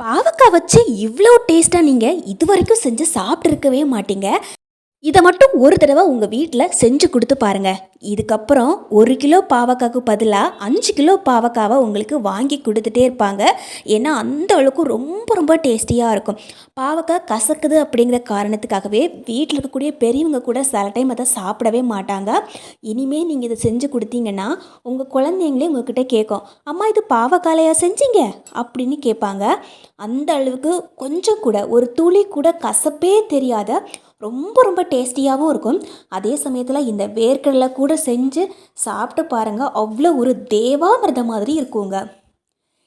பாவக்காய் வச்சு இவ்வளோ டேஸ்ட்டாக நீங்கள் இது வரைக்கும் செஞ்சு சாப்பிட்ருக்கவே மாட்டீங்க. இதை மட்டும் ஒரு தடவை உங்கள் வீட்டில் செஞ்சு கொடுத்து பாருங்கள் இதுக்கப்புறம் ஒரு கிலோ பாவக்காய்க்கு பதிலாக அஞ்சு கிலோ பாவக்காவை உங்களுக்கு வாங்கி கொடுத்துட்டே இருப்பாங்க. ஏன்னா அந்த அளவுக்கு ரொம்ப ரொம்ப டேஸ்டியாக இருக்கும். பாவக்காய் கசக்குது அப்படிங்கிற காரணத்துக்காகவே வீட்டில் இருக்கக்கூடிய பெரியவங்க கூட சில டைம் அதை சாப்பிடவே மாட்டாங்க. இனிமேல் நீங்கள் இதை செஞ்சு கொடுத்தீங்கன்னா உங்கள் குழந்தைங்களே உங்ககிட்ட கேட்கும் அம்மா இது பாவக்காலையா செஞ்சீங்க? அப்படின்னு கேட்பாங்க. அந்த அளவுக்கு கொஞ்சம் கூட ஒரு துளி கூட கசப்பே தெரியாத ரொம்ப ரொம்ப டேஸ்டியாகவும் இருக்கும். அதே சமயத்தில் இந்த வேர்க்கடலை கூட செஞ்சு சாப்பிட்டு பாருங்கள் அவ்வளோ ஒரு தேவாமிர்தம் மாதிரி இருக்குங்க.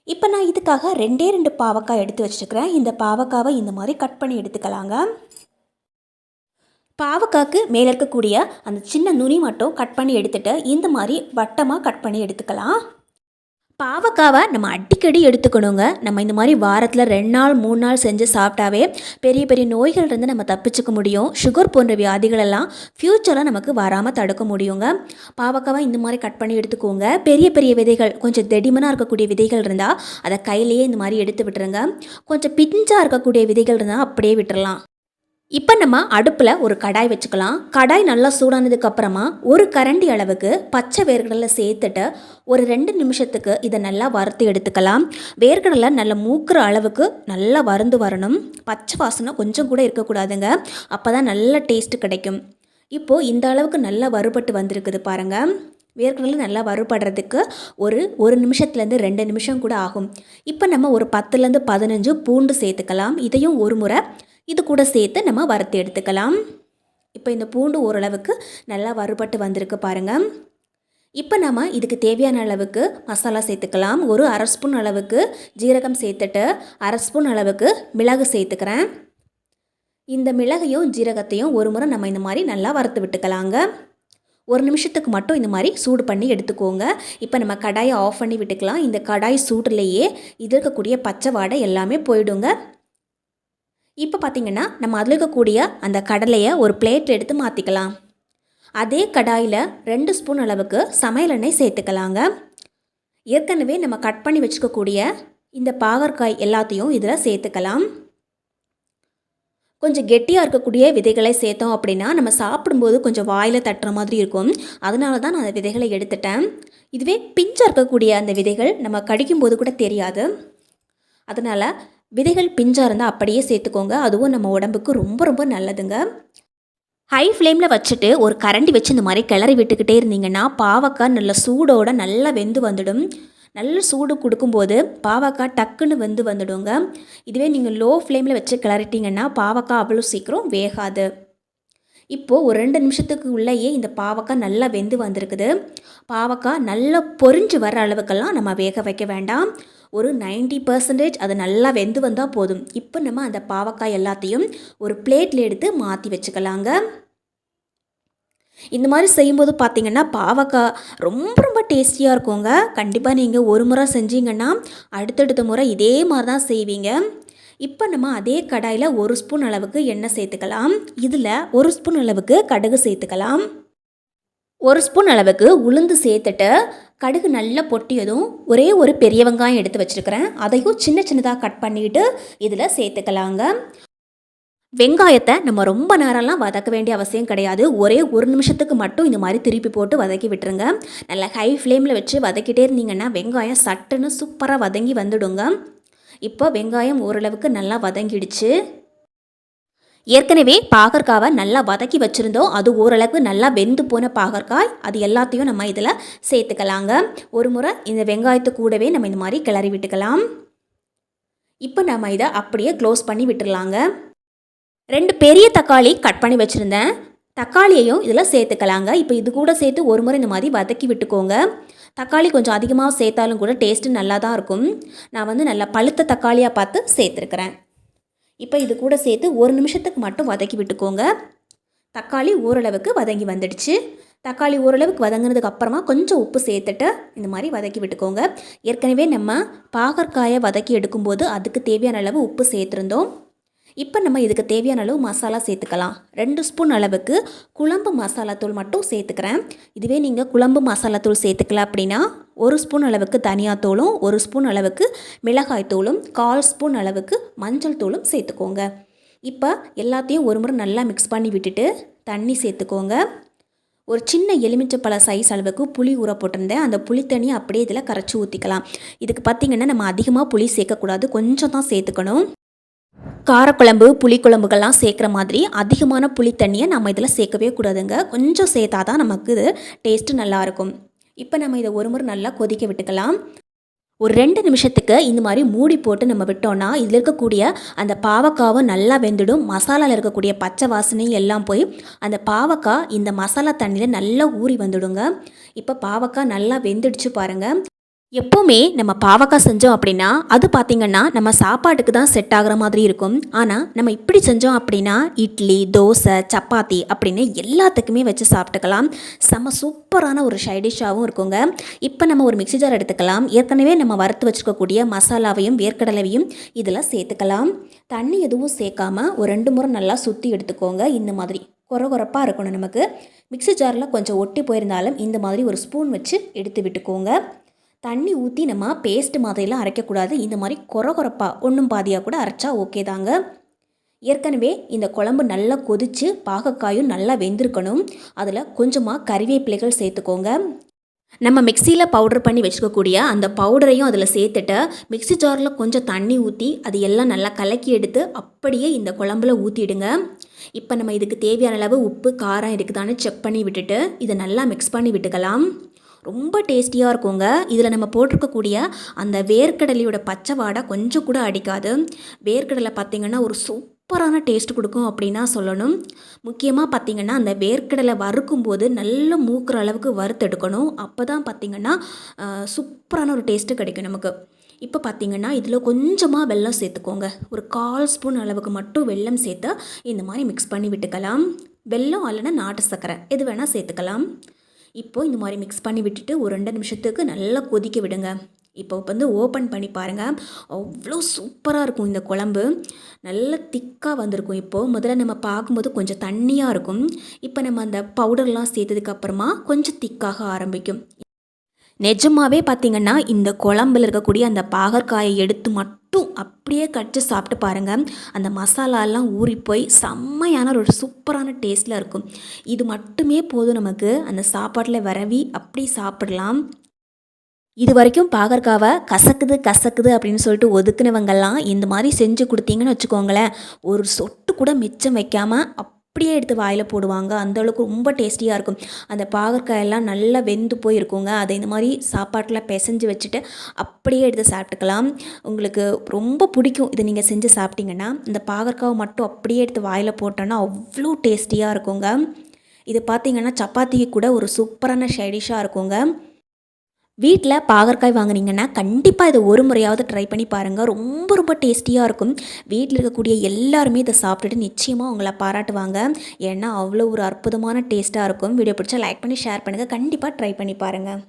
இப்போ நான் இதுக்காக ரெண்டே ரெண்டு பாவக்காய் எடுத்து வச்சுருக்கிறேன். இந்த பாவக்காவை இந்த மாதிரி கட் பண்ணி எடுத்துக்கலாங்க. பாவக்காய்க்கு மேலே இருக்கக்கூடிய அந்த சின்ன நுனி மட்டும் கட் பண்ணி எடுத்துகிட்டு இந்த மாதிரி வட்டமாக கட் பண்ணி எடுத்துக்கலாம். பாவக்காவை நம்ம அடிக்கடி எடுத்துக்கணுங்க. நம்ம இந்த மாதிரி வாரத்தில் ரெண்டு நாள் மூணு நாள் செஞ்சு சாப்பிட்டாவே பெரிய பெரிய நோய்கள் இருந்து நம்ம தப்பிச்சுக்க முடியும். சுகர் போன்ற வியாதிகளெல்லாம் ஃப்யூச்சரில் நமக்கு வராமல் தடுக்க முடியுங்க. பாவக்காவை இந்த மாதிரி கட் பண்ணி எடுத்துக்கோங்க. பெரிய பெரிய விதைகள் கொஞ்சம் தடிமனாக இருக்கக்கூடிய விதைகள் இருந்தால் அதை கையிலேயே இந்த மாதிரி எடுத்து விட்டுருங்க. கொஞ்சம் பிஞ்சாக இருக்கக்கூடிய விதைகள் இருந்தால் அப்படியே விட்டுறலாம். இப்போ நம்ம அடுப்பில் ஒரு கடாய் வச்சுக்கலாம். கடாய் நல்லா சூடானதுக்கு அப்புறமா ஒரு கரண்டி அளவுக்கு பச்சை வேர்க்கடலை சேர்த்துட்டு ஒரு ரெண்டு நிமிஷத்துக்கு இதை நல்லா வறுத்து எடுத்துக்கலாம். வேர்க்கடலை நல்லா மூக்குற அளவுக்கு நல்லா வறுந்து வரணும். பச்சை வாசனை கொஞ்சம் கூட இருக்கக்கூடாதுங்க. அப்போ தான் நல்ல டேஸ்ட்டு கிடைக்கும். இப்போது இந்த அளவுக்கு நல்லா வறுபட்டு வந்திருக்குது பாருங்கள் வேர்க்கடலை நல்லா வறுபடுறதுக்கு ஒரு ஒரு நிமிஷத்துலேருந்து ரெண்டு நிமிஷம் கூட ஆகும். இப்போ நம்ம ஒரு பத்துலேருந்து பதினஞ்சு பூண்டு சேர்த்துக்கலாம். இதையும் ஒரு முறை இது கூட சேர்த்து நம்ம வறுத்து எடுத்துக்கலாம். இப்போ இந்த பூண்டு ஓரளவுக்கு நல்லா வறுபட்டு வந்திருக்கு பாருங்கள் இப்போ நம்ம இதுக்கு தேவையான அளவுக்கு மசாலா சேர்த்துக்கலாம். ஒரு அரை ஸ்பூன் அளவுக்கு ஜீரகம் சேர்த்துட்டு அரை ஸ்பூன் அளவுக்கு மிளகு சேர்த்துக்கிறேன். இந்த மிளகையும் ஜீரகத்தையும் ஒரு முறை நம்ம இந்த மாதிரி நல்லா வறுத்து விட்டுக்கலாங்க. ஒரு நிமிஷத்துக்கு மட்டும் இந்த மாதிரி சூடு பண்ணி எடுத்துக்கோங்க. இப்போ நம்ம கடாயை ஆஃப் பண்ணி விட்டுக்கலாம். இந்த கடாய் சூடுலேயே இது இருக்கக்கூடிய பச்சை வாடை எல்லாமே போயிடுங்க. இப்போ பார்த்திங்கன்னா நம்ம அதில் இருக்கக்கூடிய அந்த கடலையை ஒரு பிளேட்டில் எடுத்து மாற்றிக்கலாம் அதே கடாயில் ரெண்டு ஸ்பூன் அளவுக்கு சமையல் எண்ணெய் சேர்த்துக்கலாங்க. ஏற்கனவே நம்ம கட் பண்ணி வச்சுக்கக்கூடிய இந்த பாகற்காய் எல்லாத்தையும் இதில் சேர்த்துக்கலாம். கொஞ்சம் கெட்டியாக இருக்கக்கூடிய விதைகளை சேர்த்தோம் அப்படின்னா நம்ம சாப்பிடும்போது கொஞ்சம் வாயில் தட்டுற மாதிரி இருக்கும். அதனால தான் நான் அந்த விதைகளை எடுத்துட்டேன். இதுவே பிஞ்சாக இருக்கக்கூடிய அந்த விதைகள் நம்ம கடிக்கும்போது கூட தெரியாது. அதனால் விதைகள் பிஞ்சாக இருந்தால் அப்படியே சேர்த்துக்கோங்க. அதுவும் நம்ம உடம்புக்கு ரொம்ப ரொம்ப நல்லதுங்க. ஹை ஃப்ளேமில் வச்சுட்டு ஒரு கரண்டி வச்சு இந்த மாதிரி கிளறி விட்டுக்கிட்டே இருந்தீங்கன்னா பாவக்காய் நல்ல சூடோடு நல்லா வெந்து வந்துடும். நல்ல சூடு கொடுக்கும்போது பாவக்காய் டக்குன்னு வெந்து வந்துடுங்க. இதுவே நீங்கள் லோ ஃப்ளேமில் வச்சு கிளறிட்டிங்கன்னா பாவக்காய் அவ்வளோ சீக்கிரம் வேகாது. இப்போது ஒரு ரெண்டு நிமிஷத்துக்கு உள்ளேயே இந்த பாவக்காய் நல்லா வெந்து வந்திருக்குது. பாவக்காய் நல்லா பொரிஞ்சு வர அளவுக்கெல்லாம் நம்ம வேக வைக்க வேண்டாம். ஒரு நைன்டி பர்சன்டேஜ் அது நல்லா வெந்து வந்தால் போதும். இப்போ நம்ம அந்த பாவக்காய் எல்லாத்தையும் ஒரு பிளேட்டில் எடுத்து மாற்றி வச்சுக்கலாங்க. இந்த மாதிரி செய்யும்போது பார்த்தீங்கன்னா பாவக்காய் ரொம்ப ரொம்ப டேஸ்டியாக இருக்குங்க. கண்டிப்பாக நீங்கள் ஒரு முறை செஞ்சீங்கன்னா அடுத்தடுத்த முறை இதே மாதிரி தான் செய்வீங்க. இப்போ நம்ம அதே கடாயில் ஒரு ஸ்பூன் அளவுக்கு எண்ணெய் சேர்த்துக்கலாம். இதில் ஒரு ஸ்பூன் அளவுக்கு கடுகு சேர்த்துக்கலாம். ஒரு ஸ்பூன் அளவுக்கு உளுந்து சேர்த்துட்டு கடுகு நல்லா பொட்டியதும் ஒரே ஒரு பெரிய வெங்காயம் எடுத்து வச்சுருக்கிறேன். அதையும் சின்ன சின்னதாக கட் பண்ணிவிட்டு இதில் சேர்த்துக்கலாங்க. வெங்காயத்தை நம்ம ரொம்ப நேரம்லாம் வதக்க வேண்டிய அவசியம் கிடையாது. ஒரே ஒரு நிமிஷத்துக்கு மட்டும் இந்த மாதிரி திருப்பி போட்டு வதக்கி விட்டுருங்க. நல்லா ஹை ஃப்ளேமில் வச்சு வதக்கிட்டே இருந்தீங்கன்னா வெங்காயம் சட்டுன்னு சூப்பராக வதங்கி வந்துடுங்க. இப்போ வெங்காயம் ஓரளவுக்கு நல்லா வதங்கிடுச்சு. ஏற்கனவே பாகற்காவை நல்லா வதக்கி வச்சுருந்தோம். அது ஓரளவுக்கு நல்லா வெந்து போன பாகற்காய். அது எல்லாத்தையும் நம்ம இதில் சேர்த்துக்கலாங்க. ஒரு முறை இந்த வெங்காயத்து கூடவே நம்ம இந்த மாதிரி கிளறி விட்டுக்கலாம். இப்போ நம்ம இதை அப்படியே க்ளோஸ் பண்ணி விட்டுடலாங்க ரெண்டு பெரிய தக்காளி கட் பண்ணி வச்சுருந்தேன். தக்காளியையும் இதில் சேர்த்துக்கலாங்க. இப்போ இது கூட சேர்த்து ஒரு முறை இந்த மாதிரி வதக்கி விட்டுக்கோங்க. தக்காளி கொஞ்சம் அதிகமாக சேர்த்தாலும் கூட டேஸ்ட்டு நல்லா தான் இருக்கும். நான் வந்து நல்லா பழுத்த தக்காளியாக பார்த்து சேர்த்துருக்குறேன். இப்போ இது கூட சேர்த்து ஒரு நிமிஷத்துக்கு மட்டும் வதக்கி விட்டுக்கோங்க. தக்காளி ஓரளவுக்கு வதங்கி வந்துடுச்சு. தக்காளி ஓரளவுக்கு வதங்கினதுக்கு அப்புறமா கொஞ்சம் உப்பு சேர்த்துட்டு இந்த மாதிரி வதக்கி விட்டுக்கோங்க. ஏற்கனவே நம்ம பாகற்காயை வதக்கி எடுக்கும்போது அதுக்கு தேவையான அளவு உப்பு சேர்த்துருந்தோம். இப்போ நம்ம இதுக்கு தேவையான அளவு மசாலா சேர்த்துக்கலாம். ரெண்டு ஸ்பூன் அளவுக்கு குழம்பு மசாலா தூள் மட்டும் சேர்த்துக்கிறேன். இதுவே நீங்கள் குழம்பு மசாலா தூள் சேர்த்துக்கல அப்படின்னா ஒரு ஸ்பூன் அளவுக்கு தனியாத்தூளும் ஒரு ஸ்பூன் அளவுக்கு மிளகாய் தூளும் கால் ஸ்பூன் அளவுக்கு மஞ்சள் தூளும் சேர்த்துக்கோங்க. இப்போ எல்லாத்தையும் ஒரு முறை நல்லா மிக்ஸ் பண்ணி விட்டுட்டு தண்ணி சேர்த்துக்கோங்க. ஒரு சின்ன எலுமிச்சப்பழ சைஸ் அளவுக்கு புளி ஊற போட்டிருந்தேன். அந்த புளி தண்ணியை அப்படியே இதில் கரைச்சி ஊற்றிக்கலாம் இதுக்கு பார்த்திங்கன்னா நம்ம அதிகமாக புளி சேர்க்கக்கூடாது. கொஞ்சம் தான் சேர்த்துக்கணும். காரக்குழம்பு புளிக்குழம்புகள்லாம் சேர்க்குற மாதிரி அதிகமான புளி தண்ணியை நம்ம இதில் சேர்க்கவே கூடாதுங்க. கொஞ்சம் சேர்த்தா தான் நமக்கு இது டேஸ்ட்டு நல்லாயிருக்கும் இப்போ நம்ம இதை ஒரு முறை நல்லா கொதிக்க விட்டுக்கலாம். ஒரு ரெண்டு நிமிஷத்துக்கு இந்த மாதிரி மூடி போட்டு நம்ம விட்டோம்னா இதில் இருக்கக்கூடிய அந்த பாவக்காவும் நல்லா வெந்துடும். மசாலாவில் இருக்கக்கூடிய பச்சை வாசனையும் எல்லாம் போய் அந்த பாவக்காய் இந்த மசாலா தண்ணியில் நல்லா ஊறி வந்துடுங்க. இப்போ பாவக்காய் நல்லா வெந்துடுச்சு பாருங்கள் எப்போவுமே நம்ம பாவக்காய் செஞ்சோம் அப்படின்னா அது பார்த்திங்கன்னா நம்ம சாப்பாட்டுக்கு தான் செட் ஆகிற மாதிரி இருக்கும். ஆனால் நம்ம இப்படி செஞ்சோம் அப்படின்னா இட்லி தோசை சப்பாத்தி அப்படின்னு எல்லாத்துக்குமே வச்சு சாப்பிட்டுக்கலாம். செம்ம சூப்பரான ஒரு சைடிஷாகவும் இருக்குங்க. இப்போ நம்ம ஒரு மிக்சி ஜார் எடுத்துக்கலாம். ஏற்கனவே நம்ம வறுத்து வச்சுக்கக்கூடிய மசாலாவையும் வேர்க்கடலையும் இதில் சேர்த்துக்கலாம். தண்ணி எதுவும் சேர்க்காம ஒரு ரெண்டு முறை நல்லா சுற்றி எடுத்துக்கோங்க. இந்த மாதிரி கொரகொரப்பாக இருக்கணும் நமக்கு. மிக்சி ஜாரில் கொஞ்சம் ஒட்டி போயிருந்தாலும் இந்த மாதிரி ஒரு ஸ்பூன் வச்சு எடுத்து விட்டுக்கோங்க. தண்ணி ஊற்றி நம்ம பேஸ்ட் மாதிரிலாம் அரைக்கக்கூடாது. இந்த மாதிரி கொர குறைப்பாக ஒன்றும் பாதியாக கூட அரைச்சா ஓகே தாங்க. ஏற்கனவே இந்த குழம்பு நல்லா கொதித்து பாகக்காயும் நல்லா வெந்திருக்கணும். அதில் கொஞ்சமாக கறிவேப்பிலைகள் சேர்த்துக்கோங்க. நம்ம மிக்சியில் பவுடர் பண்ணி வச்சுக்கக்கூடிய அந்த பவுடரையும் அதில் சேர்த்துட்டு மிக்சி ஜாரில் கொஞ்சம் தண்ணி ஊற்றி அது எல்லாம் நல்லா கலக்கி எடுத்து அப்படியே இந்த குழம்புல ஊற்றிடுங்க இப்போ நம்ம இதுக்கு தேவையான அளவு உப்பு காரம் இருக்குதான்னு செக் பண்ணி விட்டுட்டு இதை நல்லா மிக்ஸ் பண்ணி விட்டுக்கலாம். ரொம்ப டேஸ்டியாக இருக்குங்க. இதில் நம்ம போட்டிருக்கக்கூடிய அந்த வேர்க்கடலையோட பச்சை வாடை கொஞ்சம் கூட அடிக்காது. வேர்க்கடலை பார்த்திங்கன்னா ஒரு சூப்பரான டேஸ்ட் கொடுக்கும் அப்படின்னா சொல்லணும். முக்கியமாக பார்த்திங்கன்னா அந்த வேர்க்கடலை வறுக்கும்போது நல்ல மூக்கிற அளவுக்கு வறுத்தெடுக்கணும் அப்போ தான் பார்த்திங்கன்னா சூப்பரான ஒரு டேஸ்ட்டு கிடைக்கும் நமக்கு. இப்போ பார்த்திங்கன்னா இதில் கொஞ்சமாக வெல்லம் சேர்த்துக்கோங்க. ஒரு கால் ஸ்பூன் அளவுக்கு மட்டும் வெல்லம் சேர்த்து இந்த மாதிரி மிக்ஸ் பண்ணி விட்டுக்கலாம். வெல்லம் அல்லனா நாட்டு சர்க்கரை. எது வேணால் சேர்த்துக்கலாம். இப்போது இந்த மாதிரி மிக்ஸ் பண்ணி விட்டுட்டு ஒரு ரெண்டு நிமிஷத்துக்கு நல்லா கொதிக்க விடுங்க. இப்போ வந்து ஓப்பன் பண்ணி பாருங்கள் அவ்வளோ சூப்பராக இருக்கும் இந்த குழம்பு. நல்ல திக்காக வந்திருக்கும் இப்போது முதல்ல நம்ம பார்க்கும்போது கொஞ்சம் தண்ணியாக இருக்கும். இப்போ நம்ம அந்த பவுடர்லாம் சேர்த்ததுக்கப்புறமா கொஞ்சம் திக்காக ஆரம்பிக்கும். நிஜமாவே பார்த்திங்கன்னா இந்த குழம்புல இருக்கக்கூடிய அந்த பாகற்காயை எடுத்து மட்டும் அப்படியே கடிச்சு சாப்பிட்டு பாருங்கள் அந்த மசாலாலாம் ஊறி போய் செம்மையான ஒரு சூப்பரான டேஸ்ட்டில் இருக்கும். இது மட்டுமே போதும் நமக்கு. அந்த சாப்பாட்டில் வரவி அப்படி சாப்பிடலாம். இது வரைக்கும் பாகற்காவை கசக்குது கசக்குது அப்படின்னு சொல்லிட்டு ஒதுக்குனவங்கெல்லாம் இந்த மாதிரி செஞ்சு கொடுத்தீங்கன்னு வச்சுக்கோங்களேன். ஒரு சொட்டு கூட மிச்சம் வைக்காமல் அப்படியே எடுத்து வாயில் போடுவாங்க. அந்தளவுக்கு ரொம்ப டேஸ்டியாக இருக்கும். அந்த பாகற்காயெல்லாம் நல்லா வெந்து போயிருக்குங்க. அதை இந்த மாதிரி சாப்பாட்டில் பிசைஞ்சு வச்சுட்டு அப்படியே எடுத்து சாப்பிட்டுக்கலாம். உங்களுக்கு ரொம்ப பிடிக்கும் இதை நீங்கள் செஞ்சு சாப்பிட்டீங்கன்னா. இந்த பாகற்காவை மட்டும் அப்படியே எடுத்து வாயில் போட்டோன்னா அவ்வளோ டேஸ்டியாக இருக்குங்க. இது பார்த்திங்கன்னா சப்பாத்திக்கு கூட ஒரு சூப்பரான ஷைடிஷாக இருக்குங்க. வீட்டில் பாகற்காய் வாங்குனீங்கன்னா கண்டிப்பாக இதை ஒரு முறையாவது ட்ரை பண்ணி பாருங்கள் ரொம்ப ரொம்ப டேஸ்டியாக இருக்கும். வீட்டில் இருக்கக்கூடிய எல்லாருமே இதை சாப்பிட்டுட்டு நிச்சயமாக உங்களை பாராட்டுவாங்க. ஏன்னா அவ்வளோ ஒரு அற்புதமான டேஸ்ட்டாக இருக்கும். வீடியோ பிடிச்சா லைக் பண்ணி ஷேர் பண்ணுங்கள் கண்டிப்பாக ட்ரை பண்ணி பாருங்கள்